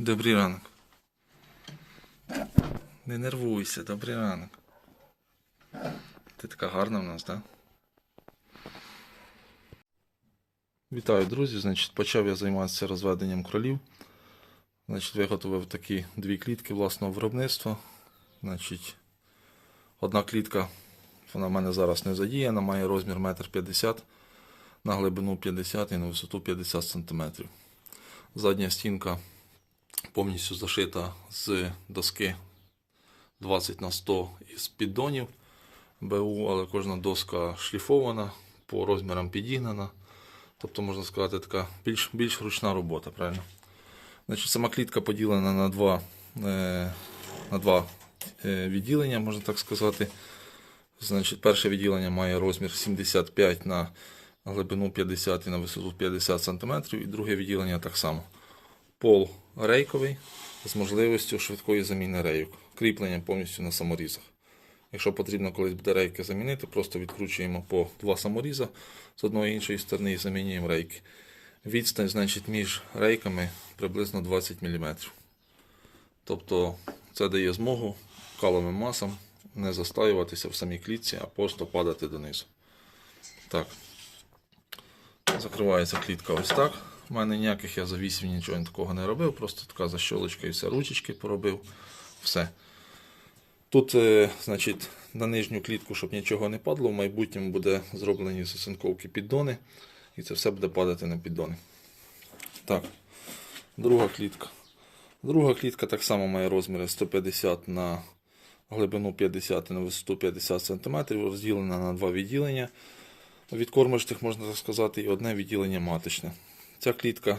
Добрий ранок. Не нервуйся, добрий ранок. Ти така гарна в нас, так? Вітаю, друзі. Значить, почав я займатися розведенням кролів. Значить, виготовив такі дві клітки власного виробництва. Значить, одна клітка, вона в мене зараз не задіяна, має розмір 1,50 м на глибину 50 і на висоту 50 см. Задня стінка повністю зашита з доски 20 на 100 із піддонів БУ, але кожна доска шліфована, по розмірам підігнана. Тобто, можна сказати, така більш, більш ручна робота, правильно? Значить, сама клітка поділена на два, е, на два е, відділення, можна так сказати. Значить, перше відділення має розмір 75 на глибину 50 і на висоту 50 см, і друге відділення так само. Пол рейковий з можливістю швидкої заміни рейок. Кріплення повністю на саморізах. Якщо потрібно колись буде рейки замінити, просто відкручуємо по два саморіза з одної іншої сторони і замінюємо рейки. Відстань значить, між рейками приблизно 20 мм. Тобто це дає змогу каловим масам не застаюватися в самій клітці, а просто падати донизу. Так. Закривається клітка ось так. У мене ніяких я завісів нічого такого не робив, просто така защолочка і все, ручечки поробив. Все. Тут, е, значить, на нижню клітку, щоб нічого не падало, в майбутньому буде зроблені з піддони, і це все буде падати на піддони. Так, друга клітка. Друга клітка так само має розміри 150 на глибину 50 і на висоту 50 см, розділена на два відділення. Від кормочних, можна так сказати, і одне відділення маточне. Ця клітка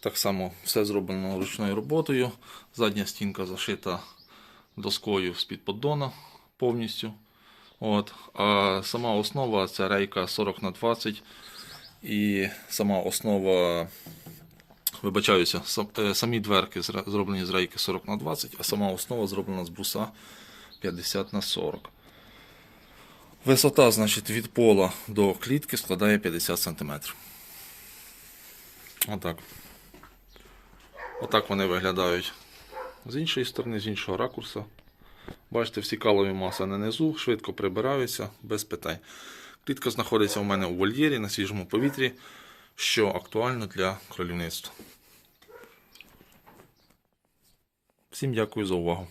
так само все зроблено ручною роботою. Задня стінка зашита доскою з-під поддона повністю. От. А сама основа це рейка 40 на 20 І сама основа, вибачаюся, е, самі дверки зроблені з рейки 40 на 20 а сама основа зроблена з бруса 50 на 40 Висота, значить, від пола до клітки складає 50 см. Отак. Отак вони виглядають з іншої сторони, з іншого ракурсу. Бачите, всі калові маси на низу, швидко прибираються, без питань. Клітка знаходиться у мене у вольєрі на свіжому повітрі, що актуально для кролівництва. Всім дякую за увагу.